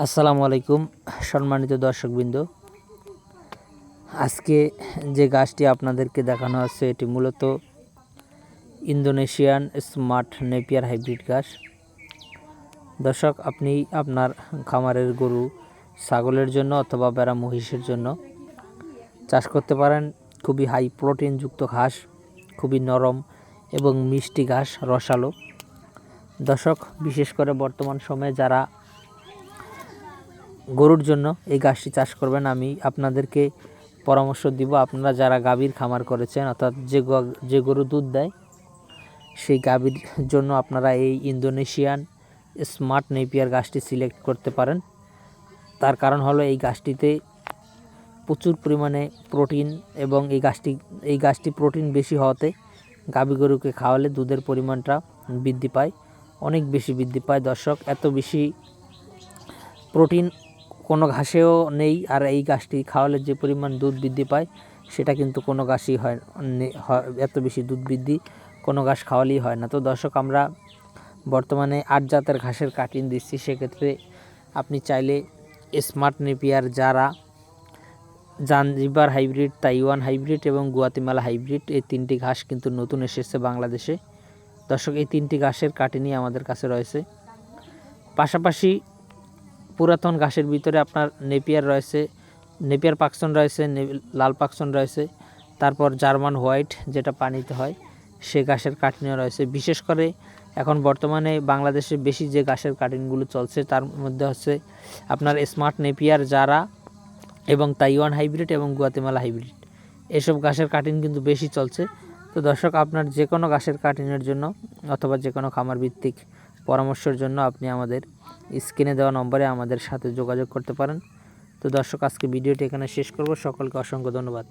আসসালামু আলাইকুম, সম্মানিত দর্শকবৃন্দ। আজকে যে গাছটি আপনাদেরকে দেখানো হচ্ছে এটি মূলত ইন্দোনেশিয়ান স্মার্ট নেপিয়ার হাইব্রিড গাছ। দর্শক, আপনি আপনার খামারের গরু, ছাগলের জন্য অথবা বেড়া মহিষের জন্য চাষ করতে পারেন। খুবই হাই প্রোটিনযুক্ত ঘাস, খুবই নরম এবং মিষ্টি ঘাস, রসালো। দর্শক, বিশেষ করে বর্তমান সময়ে যারা গরুর জন্য এই গাছটি চাষ করবেন, আমি আপনাদেরকে পরামর্শ দিব। আপনারা যারা গাভীর খামার করেছেন, অর্থাৎ যে যে গরু দুধ দেয়, সেই গাভীর জন্য আপনারা এই ইন্দোনেশিয়ান স্মার্ট নেপিয়ার গাছটি সিলেক্ট করতে পারেন। তার কারণ হলো এই গাছটিতে প্রচুর পরিমাণে প্রোটিন এবং এই গাছটি এই গাছটি প্রোটিন বেশি হওয়াতে গাভী গরুকে খাওয়ালে দুধের পরিমাণটা বৃদ্ধি পায়, অনেক বেশি বৃদ্ধি পায়। দর্শক, এত বেশি প্রোটিন কোনো ঘাসেও নেই আর এই গাছটি খাওয়ালে যে পরিমাণ দুধ বৃদ্ধি পায়, সেটা কিন্তু কোনো হয় নে- হয়- এত বেশি দুধ বৃদ্ধি কোনো ঘাস খাওয়ালেই হয় না। তো দর্শক, আমরা বর্তমানে আট জাতের ঘাসের কাটিং দিচ্ছি। সেক্ষেত্রে আপনি চাইলে স্মার্ট নেপিয়ার যারা জানজিবার হাইব্রিড, তাইওয়ান হাইব্রিড এবং গুয়াতিমালা হাইব্রিড এই তিনটি ঘাস কিন্তু নতুন এসেছে বাংলাদেশে। দর্শক, এই তিনটি ঘাসের কাটিনি আমাদের কাছে রয়েছে। পাশাপাশি পুরাতন ঘাসের ভিতরে আপনার নেপিয়ার রয়েছে, নেপিয়ার পাকসন রয়েছে লাল পাকসন রয়েছে, তারপর জার্মান হোয়াইট যেটা পানিতে হয়, সে ঘাসের কাটিনও রয়েছে। বিশেষ করে এখন বর্তমানে বাংলাদেশে বেশি যে ঘাসের কাটিনগুলো চলছে, তার মধ্যে হচ্ছে আপনার স্মার্ট নেপিয়ার যারা এবং তাইওয়ান হাইব্রিড এবং গুয়াতেমালা হাইব্রিড। এসব ঘাসের কাটিং কিন্তু বেশি চলছে। তো দর্শক, আপনার যে কোনো ঘাসের কাটিনের জন্য অথবা যে কোনো খামার ভিত্তিক পরামর্শের জন্য আপনি আমাদের স্ক্রিনে দেওয়া নম্বরে আমাদের সাথে যোগাযোগ করতে পারেন। তো দর্শক, আজকে ভিডিওটি এখানে শেষ করব। সকলকে অসংখ্য ধন্যবাদ।